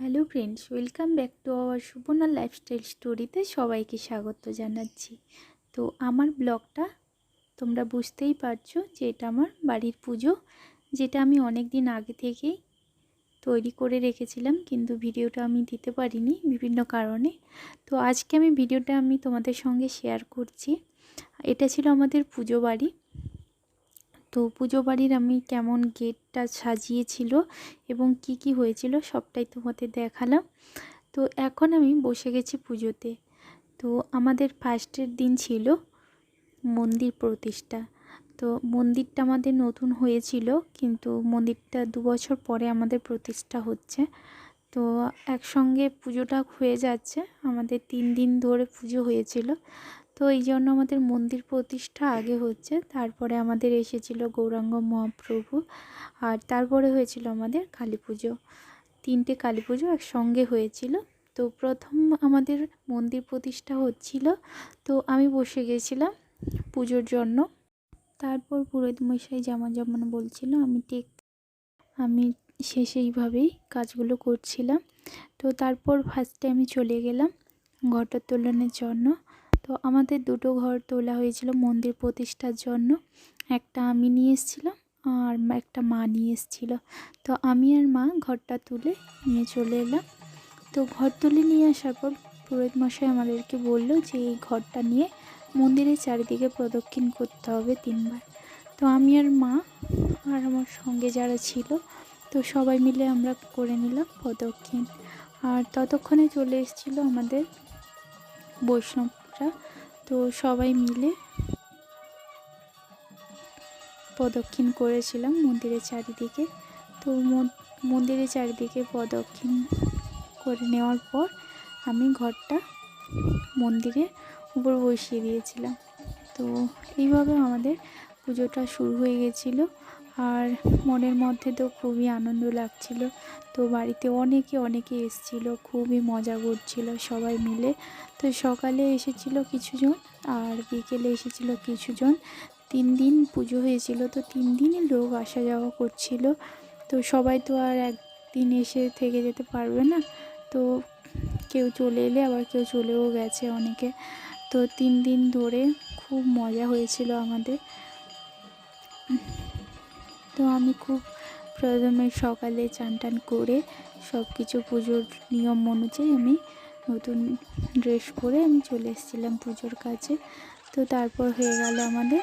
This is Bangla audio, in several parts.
Hello friends, welcome back to our Suborna lifestyle স্টোরিতে সবাইকে স্বাগত জানাচ্ছি। তো আমার ব্লগটা তোমরা বুঝতেই পারছ যে এটা আমার বাড়ির পুজো, যেটা আমি অনেক দিন আগে থেকেই তৈরি করে রেখেছিলাম, কিন্তু ভিডিওটা আমি দিতে পারিনি বিভিন্ন কারণে। তো আজকে আমি ভিডিওটা আমি তোমাদের সঙ্গে শেয়ার করছি। এটা ছিল আমাদের পুজো বাড়ি। তো পুজো বাড়ির আমি কেমন গেটটা সাজিয়েছিল এবং কি কি হয়েছিল সবটাই তোমাদের দেখালাম। তো এখন আমি বসে গেছি পুজোতে। তো আমাদের ফার্স্টের দিন ছিল মন্দির প্রতিষ্ঠা। তো মন্দিরটা আমাদের নতুন হয়েছিল কিন্তু মন্দিরটা দু বছর পরে আমাদের প্রতিষ্ঠা হচ্ছে। তো একসঙ্গে পুজোটা হয়ে যাচ্ছে। আমাদের তিন দিন ধরে পুজো হয়েছিল। তো এই জন্য আমাদের মন্দির প্রতিষ্ঠা আগে হচ্ছে, তারপরে আমাদের এসেছিল গৌরাঙ্গ মহাপ্রভু আর তারপরে হয়েছিল আমাদের কালী পুজো। তিনটে কালী পুজো একসঙ্গে হয়েছিল। তো প্রথম আমাদের মন্দির প্রতিষ্ঠা হচ্ছিল, তো আমি বসে গেছিলাম পুজোর জন্য। তারপর পুরোহিত মশাই যেমন যেমন বলছিল, আমি ঠিক আমি সে সেইভাবেই কাজগুলো করছিলাম। তো তারপর ফার্স্টে আমি চলে গেলাম ঘটোত্তোলনের জন্য। তো আমাদের দুটো ঘর তোলা হয়েছিল মন্দির প্রতিষ্ঠার জন্য। একটা আমি নিয়ে এসেছিলাম আর একটা মা নিয়ে এসেছিল। তো আমি আর মা ঘরটা তুলে নিয়ে চলে এলাম। তো ঘর তুলে নিয়ে আসার পর পুরোহিত মশাই আমাদেরকে বলল যে এই ঘরটা নিয়ে মন্দিরের চারিদিকে প্রদক্ষিণ করতে হবে তিনবার। তো আমি আর মা আর আমার সঙ্গে যারা ছিল, তো সবাই মিলে আমরা করে নিলাম প্রদক্ষিণ। আর ততক্ষণে চলে এসেছিল আমাদের বৈষ্ণবরা তো সবাই মিলে প্রদক্ষিণ করেছিলাম মন্দিরের চারিদিকে। তো মন্দিরের চারিদিকে প্রদক্ষিণ করে নেওয়ার পর আমি ঘরটা মন্দিরের উপর বসিয়ে দিয়েছিলাম। তো এইভাবে আমাদের পুজোটা শুরু হয়ে গেছিল। আর মনের মধ্যে তো খুবই আনন্দ লাগছিল। তো বাড়িতে অনেকে অনেকে এসছিল, খুবই মজা করছিল সবাই মিলে। তো সকালে এসেছিল কিছুজন আর বিকেলে এসেছিল কিছুজন। তিন দিন পুজো হয়েছিল, তো তিন দিনই লোক আসা যাওয়া করছিল। তো সবাই তো আর একদিন এসে থেকে যেতে পারবে না। তো কেউ চলে এলে আবার কেউ চলেও গেছে অনেকে। তো তিন দিন ধরে খুব মজা হয়েছিল আমাদের। তো আমি খুব প্রথমে সকালে চান টান করে সব কিছু পুজোর নিয়ম অনুযায়ী আমি নতুন ড্রেস পরে আমি চলে এসেছিলাম পুজোর কাছে তো তারপর হয়ে গেল আমাদের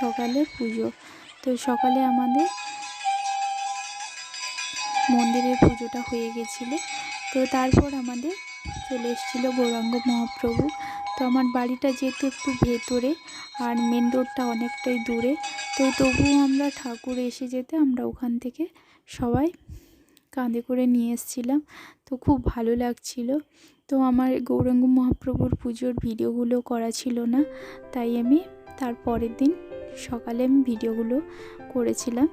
সকালে পুজো। তো সকালে আমাদের মন্দিরের পুজোটা হয়ে গেছিল। তো তারপর আমাদের চলে এসেছিল গৌরাঙ্গ মহাপ্রভু। তো আমার বাড়িটা যেহেতু একটু ভেতরে আর মেন রোডটা অনেকটাই দূরে, তো তবুও আমরা ঠাকুর এসে যেতে আমরা ওখান থেকে সবাই কাঁধে করে নিয়ে এসেছিলাম। তো খুব ভালো লাগছিল। তো আমার গৌরাঙ্গ মহাপ্রভুর পুজোর ভিডিওগুলো করা ছিল না, তাই আমি তার পরের দিন সকালে আমি ভিডিওগুলো করেছিলাম।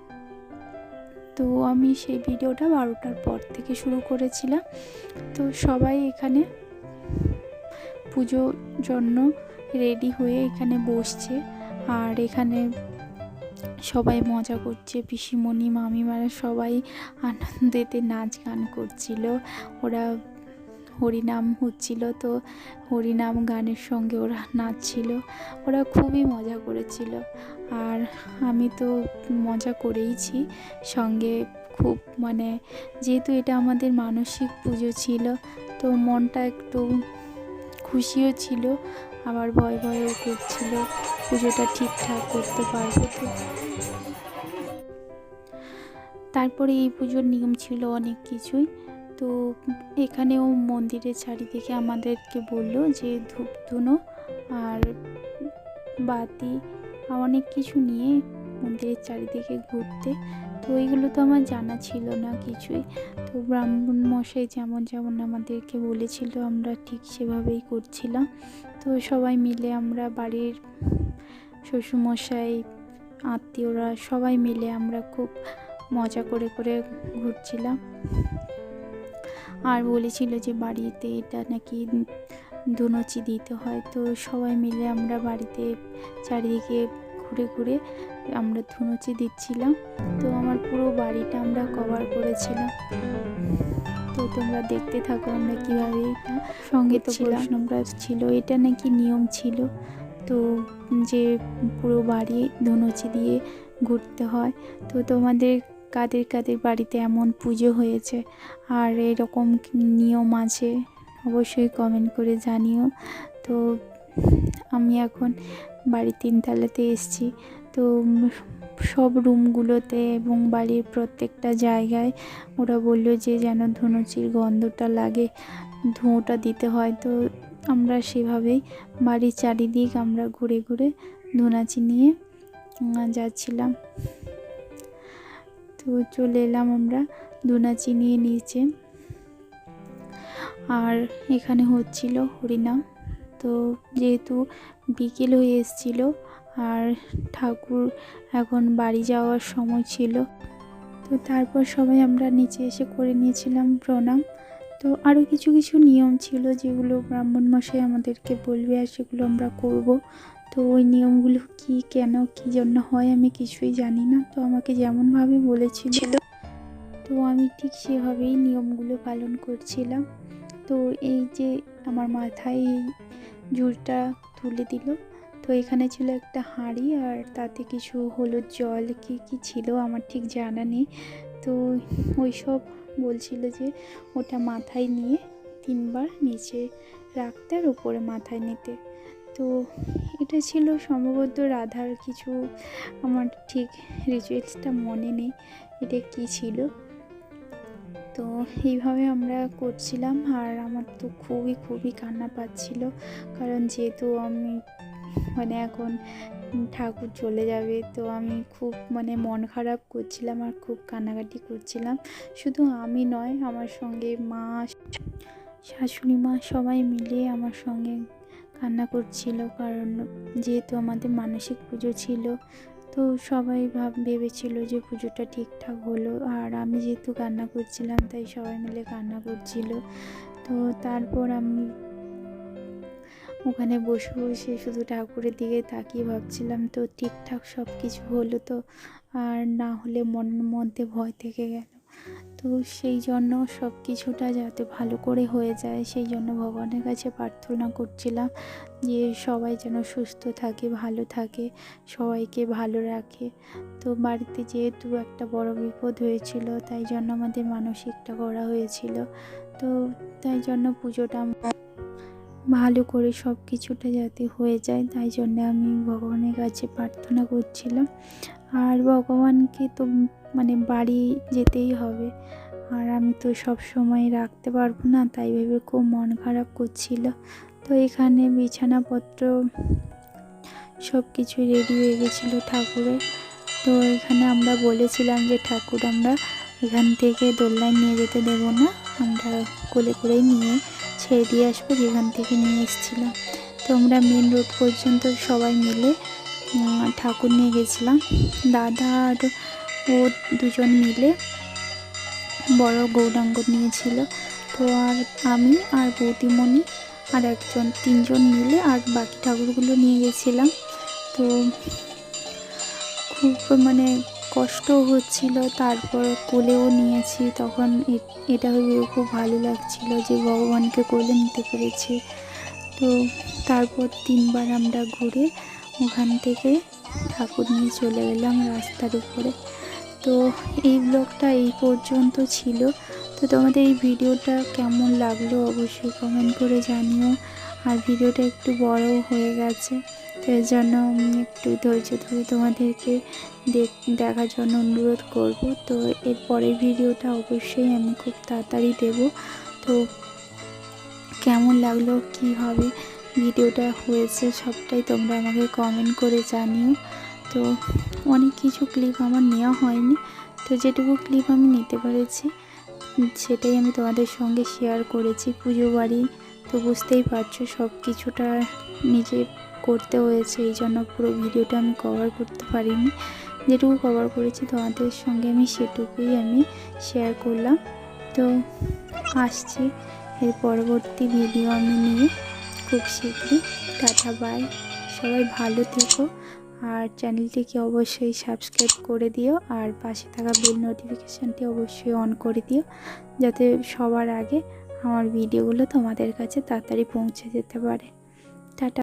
তো আমি সেই ভিডিওটা বারোটার পর থেকে শুরু করেছিলাম। তো সবাই এখানে পুজোর জন্য রেডি হয়ে এখানে বসছে। আর এখানে সবাই মজা করছে, পিসিমণি, মামিমারা সবাই আনন্দেতে নাচ গান করছিল। ওরা হরিনাম হচ্ছিল তো হরিনাম গানের সঙ্গে ওরা নাচছিল। ওরা খুবই মজা করেছিল। আর আমি তো মজা করেইছি। সঙ্গে খুব মানে যেহেতু এটা আমাদের মানসিক পুজো ছিল, তো মনটা একটু খুশিও ছিল। আবার ভয় ভয়ও করছিল পুজোটা ঠিকঠাক করতে পারব তো। তারপরে এই পুজোর নিয়ম ছিল অনেক কিছুই। তো এখানেও মন্দিরের চারিদিকে আমাদেরকে বলল যে ধূপ ধুনো আর বাতি অনেক কিছু নিয়ে মন্দিরের চারিদিকে ঘুরতে। তো এইগুলো তো আমার জানা ছিল না কিছুই। তো ব্রাহ্মণ মশাই যেমন যেমন আমাদেরকে বলেছিল, আমরা ঠিক সেভাবেই করছিলাম। তো সবাই মিলে আমরা বাড়ির শ্বশুরমশাই আত্মীয়রা সবাই মিলে আমরা খুব মজা করে করে ঘুরছিলাম। আর বলেছিল যে বাড়িতে এটা নাকি ধুনুচি দিতে হয়। তো সবাই মিলে আমরা বাড়িতে চারিদিকে ঘুরে ঘুরে আমরা ধুনুচি দিচ্ছিলাম। তো আমার পুরো বাড়িটা আমরা কভার করেছিলাম। তো তোমরা দেখতে থাকো আমরা কীভাবে এটা সঙ্গে তো প্রশ্নটা ছিল এটা নাকি নিয়ম ছিল? তো যে পুরো বাড়ি ধনুচি দিয়ে ঘুরতে হয়। তো তোমাদের কাদের কাদের বাড়িতে এমন পুজো হয়েছে আর এরকম নিয়ম আছে অবশ্যই কমেন্ট করে জানিও। তো আমি এখন বাড়ির তিনতলাতে এসেছি। তো সব রুমগুলোতে এবং বাড়ির প্রত্যেকটা জায়গায় ওরা বলল যে যেন ধুনুচির গন্ধটা লাগে, ধোঁয়াটা দিতে হয়। তো আমরা সেভাবেই বাড়ির চারিদিক আমরা ঘুরে ঘুরে ধুনাচি নিয়ে যাচ্ছিলাম। তো চলে এলাম আমরা ধুনাচি নিয়ে নিচে। আর এখানে হচ্ছিল হরিনাম তো যেহেতু বিকেল হয়ে এসছিল, আর ঠাকুর এখন বাড়ি যাওয়ার সময় ছিল, তো তারপর সবাই আমরা নিচে এসে করে নিয়েছিলাম প্রণাম। তো আরও কিছু কিছু নিয়ম ছিল যেগুলো ব্রাহ্মণ মশাই আমাদেরকে বলবে আর সেগুলো আমরা করব। তো ওই নিয়মগুলো কি কেন কি জন্য হয় আমি কিছুই জানি না। তো আমাকে যেমনভাবে বলেছিল তো আমি ঠিক সেভাবেই নিয়মগুলো পালন করছিলাম। তো এই যে আমার মাথায় এই জুড়টা তুলে দিল তো এখানে ছিল একটা হাঁড়ি আর তাতে কিছু হলুদ জল কি কি ছিল আমার ঠিক জানা নেই। তো ওই সব বলছিল যে ওটা মাথায় নিয়ে তিনবার নিচে রাখতে আর উপরে মাথায় নিতে। তো এটা ছিল সম্ভবত রাধার কিছু আমার ঠিক রিচুয়ালসটা মনে নেই এটা কী ছিল। তো এইভাবে আমরা করছিলাম আর আমার তো খুবই খুবই কান্না পাচ্ছিল কারণ যেহেতু আমি মানে এখন ঠাকুর চলে যাবে তো আমি খুব মানে মন খারাপ করছিলাম আর খুব কান্নাকাটি করছিলাম। শুধু আমি নয়, আমার সঙ্গে মা, শাশুড়ি মা সবাই মিলে আমার সঙ্গে কান্না করছিল, কারণ যেহেতু আমাদের মানসিক পুজো ছিল, তো সবাই ভাব, ভেবেছিল যে পুজোটা ঠিকঠাক হলো। আর আমি যেহেতু কান্না করছিলাম, তাই সবাই মিলে কান্না করছিল। তো তারপর আমি, ওখানে বসে বসে শুধু ঠাকুরের দিকে তাকিয়ে ভাবছিলাম, তো ঠিকঠাক সব কিছু হলো তো, আর না হলে মনের মধ্যে ভয় থেকে গেল। তো সেই জন্য সব কিছুটা যাতে ভালো করে হয়ে যায়, সেই জন্য ভগবানের কাছে প্রার্থনা করছিলাম যে সবাই যেন সুস্থ থাকে, ভালো থাকে, সবাইকে ভালো রাখে। তো বাড়িতে যেহেতু একটা বড় বিপদ হয়েছিল, তাই জন্য আমাদের মানসিকটা করা হয়েছিল। তো তাই জন্য পুজোটা ভালো করে সব কিছুটা যাতে হয়ে যায়, তাই জন্য আমি ভগবানের কাছে প্রার্থনা করছিলাম। আর ভগবানকে তো মানে বাড়ি যেতেই হবে। আর আমি তো সব সময় রাখতে পারব না, তাই ভেবে খুব মন খারাপ করছিল। তো এখানে বিছানাপত্র সব কিছু রেডি হয়ে গেছিল ঠাকুরের। তো এখানে আমরা বলেছিলাম যে, ঠাকুর, আমরা এখান থেকে দোলনায় নিয়ে যেতে দেবো না, আমরা কোলে করেই নিয়ে ছেড়ে দিয়ে আসব, যেখান থেকে নিয়ে এসেছিলাম। তো আমরা মেন রোড পর্যন্ত সবাই মিলে ঠাকুর নিয়ে গেছিলাম। দাদা আর ও দুজন মিলে বড় গৌরাঙ্গ নিয়েছিল। তো আর আমি আর বৌদিমণি আর একজন, তিনজন মিলে আর বাকি ঠাকুরগুলো নিয়ে গেছিলাম। তো খুব মানে কষ্ট হচ্ছিল, তারপর কোলেও নিয়েছি। তখন এটা ভেবে খুব ভালো লাগছিল যে ভগবানকে কোলে নিতে পেরেছি। তো তারপর তিনবার আমরা ঘুরে ওখান থেকে ঠাকুর নিয়ে চলে গেলাম রাস্তার উপরে। তো এই ব্লগটা এই পর্যন্ত ছিল। তো তোমাদের এই ভিডিওটা কেমন লাগল অবশ্যই কমেন্ট করে জানিও। আর ভিডিওটা একটু বড় হয়ে গেছে। তো এর জন্য একটু ধৈর্য ধরে তোমাদেরকে দেখ- দেখার জন্য অনুরোধ করব। তো এর পরের ভিডিওটা অবশ্যই আমি খুব তাড়াতাড়ি দেব। তো কেমন লাগল কীভাবে ভিডিওটা হয়েছে সবটাই তোমরা আমাকে কমেন্ট করে জানিও। তো অনেক কিছু ক্লিপ আমার নেওয়া হয়নি, তো যেটুকু ক্লিপ আমি নিতে পেরেছি, সেটাই আমি তোমাদের সঙ্গে শেয়ার করেছি। পুজো বাড়ি, তো বুঝতেই পারছ সব কিছুটা নিজে করতে হয়েছে, এই জন্য পুরো ভিডিওটা আমি কভার করতে পারিনি। যেটুকু কভার করেছি তোমাদের সঙ্গে আমি সেটুকুই আমি শেয়ার করলাম। তো আসছি, এর পরবর্তী ভিডিও আমি নিয়ে খুব শীঘ্রই। টাটা বাই সবাই ভালো থেকো আর চ্যানেলটিকে অবশ্যই সাবস্ক্রাইব করে দিও আর পাশে থাকা বেল নোটিফিকেশানটি অবশ্যই অন করে দিও, যাতে সবার আগে আমার ভিডিওগুলো তোমাদের কাছে তাড়াতাড়ি পৌঁছে যেতে পারে।